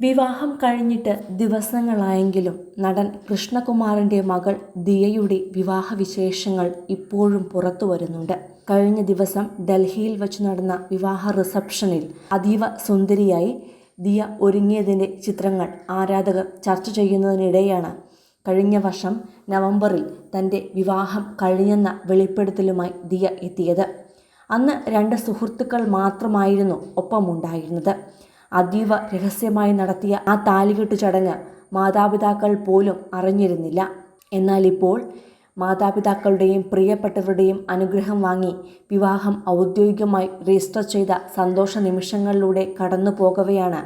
വിവാഹം കഴിഞ്ഞിട്ട് ദിവസങ്ങളായെങ്കിലും നടൻ കൃഷ്ണകുമാറിന്റെ മകൾ ദിയയുടെ വിവാഹ വിശേഷങ്ങൾ ഇപ്പോഴും പുറത്തു വരുന്നുണ്ട്. കഴിഞ്ഞ ദിവസം ഡൽഹിയിൽ വച്ച് നടന്ന വിവാഹ റിസപ്ഷനിൽ അതീവ സുന്ദരിയായി ദിയ ഒരുങ്ങിയതിന്റെ ചിത്രങ്ങൾ ആരാധകർ ചർച്ച ചെയ്യുന്നതിനിടെയാണ്. കഴിഞ്ഞ വർഷം നവംബറിൽ തന്റെ വിവാഹം കഴിഞ്ഞെന്ന വെളിപ്പെടുത്തലുമായി ദിയ എത്തിയത്. അന്ന് രണ്ട് സുഹൃത്തുക്കൾ മാത്രമായിരുന്നു ഒപ്പമുണ്ടായിരുന്നത്. അതീവ രഹസ്യമായി നടത്തിയ ആ താലികെട്ട് ചടങ്ങ് മാതാപിതാക്കൾ പോലും അറിഞ്ഞിരുന്നില്ല. എന്നാൽ ഇപ്പോൾ മാതാപിതാക്കളുടെയും പ്രിയപ്പെട്ടവരുടെയും അനുഗ്രഹം വാങ്ങി വിവാഹം ഔദ്യോഗികമായി രജിസ്റ്റർ ചെയ്ത സന്തോഷ നിമിഷങ്ങളിലൂടെ കടന്നു പോകവെയാണ്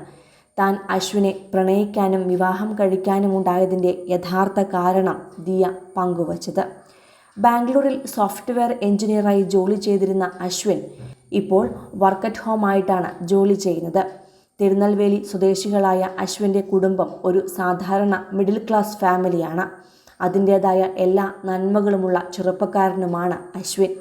താൻ അശ്വിനെ പ്രണയിക്കാനും വിവാഹം കഴിക്കാനും ഉണ്ടായതിന്റെ യഥാർത്ഥ കാരണം ദിയ പങ്കുവച്ചത്. ബാംഗ്ലൂരിൽ സോഫ്റ്റ്വെയർ എഞ്ചിനീയറായി ജോലി ചെയ്തിരുന്ന അശ്വിൻ ഇപ്പോൾ വർക്ക് അറ്റ് ഹോം ആയിട്ടാണ് ജോലി ചെയ്യുന്നത്. തിരുനെൽവേലി സ്വദേശികളായ അശ്വിന്റെ കുടുംബം ഒരു സാധാരണ മിഡിൽ ക്ലാസ് ഫാമിലിയാണ് അതിന്റേതായ എല്ലാ നന്മകളുമുള്ള ചെറുപ്പക്കാരനുമാണ് അശ്വിൻ.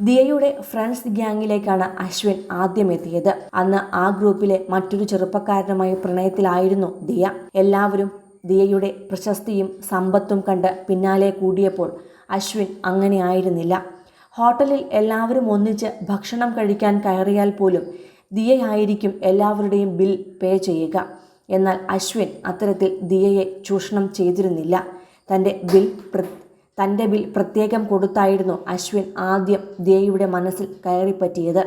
ദിയയുടെ ഫ്രണ്ട്സ് ഗ്യാങ്ങിലേക്കാണ് അശ്വിൻ ആദ്യം എത്തിയത് അന്ന് ആ ഗ്രൂപ്പിലെ മറ്റൊരു ചെറുപ്പക്കാരനുമായി പ്രണയത്തിലായിരുന്നു ദിയ. എല്ലാവരും ദിയയുടെ പ്രശസ്തിയും സമ്പത്തും കണ്ട് പിന്നാലെ കൂടിയപ്പോൾ അശ്വിൻ അങ്ങനെയായിരുന്നില്ല. ഹോട്ടലിൽ എല്ലാവരും ഒന്നിച്ച് ഭക്ഷണം കഴിക്കാൻ കയറിയാൽ പോലും ദിയയായിരിക്കും എല്ലാവരുടെയും ബിൽ പേ ചെയ്യുക. എന്നാൽ അശ്വിൻ അത്തരത്തിൽ ദിയയെ ചൂഷണം ചെയ്തിരുന്നില്ല. തന്റെ ബിൽ തന്റെ ബിൽ പ്രത്യേകം കൊടുത്തായിരുന്നു അശ്വിൻ ആദ്യം ദിയയുടെ മനസ്സിൽ കയറിപ്പറ്റിയത്.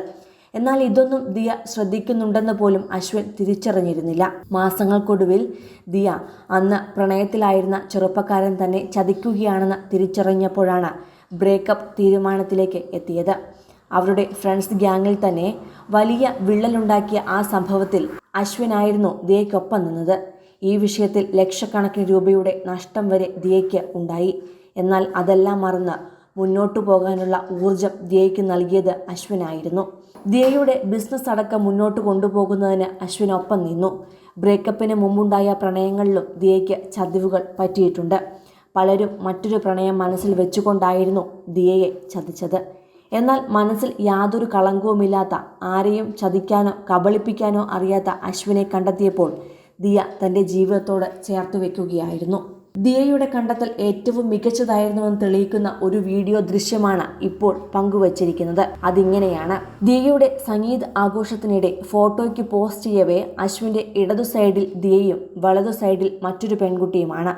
എന്നാൽ ഇതൊന്നും ദിയ ശ്രദ്ധിക്കുന്നുണ്ടെന്ന് പോലും അശ്വിൻ തിരിച്ചറിഞ്ഞിരുന്നില്ല. മാസങ്ങൾക്കൊടുവിൽ ദിയ അന്ന് പ്രണയത്തിലായിരുന്ന ചെറുപ്പക്കാരൻ തന്നെ ചതിക്കുകയാണെന്ന് തിരിച്ചറിഞ്ഞപ്പോഴാണ് ബ്രേക്കപ്പ് തീരുമാനത്തിലേക്ക് എത്തിയത്. അവരുടെ ഫ്രണ്ട്സ് ഗ്യാങ്ങിൽ തന്നെ വലിയ വിള്ളലുണ്ടാക്കിയ ആ സംഭവത്തിൽ അശ്വിനായിരുന്നു ദിയയ്ക്കൊപ്പം നിന്നത്. ഈ വിഷയത്തിൽ ലക്ഷക്കണക്കിന് രൂപയുടെ നഷ്ടം വരെ ദിയയ്ക്ക് ഉണ്ടായി. എന്നാൽ അതെല്ലാം മറന്ന് മുന്നോട്ടു പോകാനുള്ള ഊർജം ദിയയ്ക്ക് നൽകിയത് അശ്വിനായിരുന്നു. ദിയയുടെ ബിസിനസ് അടക്കം മുന്നോട്ട് കൊണ്ടുപോകുന്നതിന് അശ്വിനൊപ്പം നിന്നു. ബ്രേക്കപ്പിന് മുമ്പുണ്ടായ പ്രണയങ്ങളിലും ദിയയ്ക്ക് ചതിവുകൾ പറ്റിയിട്ടുണ്ട്. പലരും മറ്റൊരു പ്രണയം മനസ്സിൽ വെച്ചുകൊണ്ടായിരുന്നു ദിയയെ ചതിച്ചത്. എന്നാൽ മനസ്സിൽ യാതൊരു കളങ്കവുമില്ലാത്ത ആരെയും ചതിക്കാനോ കബളിപ്പിക്കാനോ അറിയാത്ത അശ്വിനെ കണ്ടെത്തിയപ്പോൾ ദിയ തന്റെ ജീവിതത്തോട് ചേർത്ത് വെക്കുകയായിരുന്നു. ദിയയുടെ കണ്ടെത്തൽ ഏറ്റവും മികച്ചതായിരുന്നുവെന്ന് തെളിയിക്കുന്ന ഒരു വീഡിയോ ദൃശ്യമാണ് ഇപ്പോൾ പങ്കുവച്ചിരിക്കുന്നത്. അതിങ്ങനെയാണ്. ദിയയുടെ സംഗീത് ആഘോഷത്തിനിടെ ഫോട്ടോയ്ക്ക് പോസ്റ്റ് ചെയ്യവേ അശ്വിന്റെ ഇടതു സൈഡിൽ ദിയയും വലതു സൈഡിൽ മറ്റൊരു പെൺകുട്ടിയുമാണ്.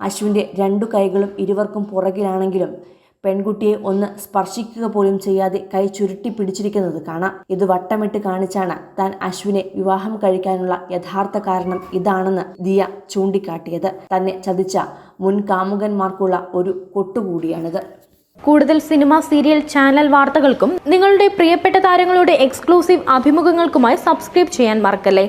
അശ്വിന്റെ രണ്ടു കൈകളും ഇരുവർക്കും പുറകിലാണെങ്കിലും പെൺകുട്ടിയെ ഒന്ന് സ്പർശിക്കുക പോലും ചെയ്യാതെ കൈ ചുരുട്ടി പിടിച്ചിരിക്കുന്നത് കാണാം. ഇത് വട്ടമിട്ട് കാണിച്ചാണ് താൻ അശ്വിനെ വിവാഹം കഴിക്കാനുള്ള യഥാർത്ഥ കാരണം ഇതാണെന്ന് ദിയ ചൂണ്ടിക്കാട്ടിയത്. തന്നെ ചതിച്ച മുൻ കാമുകന്മാർക്കുള്ള ഒരു കൊട്ടുകൂടിയാണിത്. കൂടുതൽ സിനിമ സീരിയൽ ചാനൽ വാർത്തകൾക്കും നിങ്ങളുടെ പ്രിയപ്പെട്ട താരങ്ങളുടെ എക്സ്ക്ലൂസീവ് അഭിമുഖങ്ങൾക്കുമായി സബ്സ്ക്രൈബ് ചെയ്യാൻ മറക്കല്ലേ?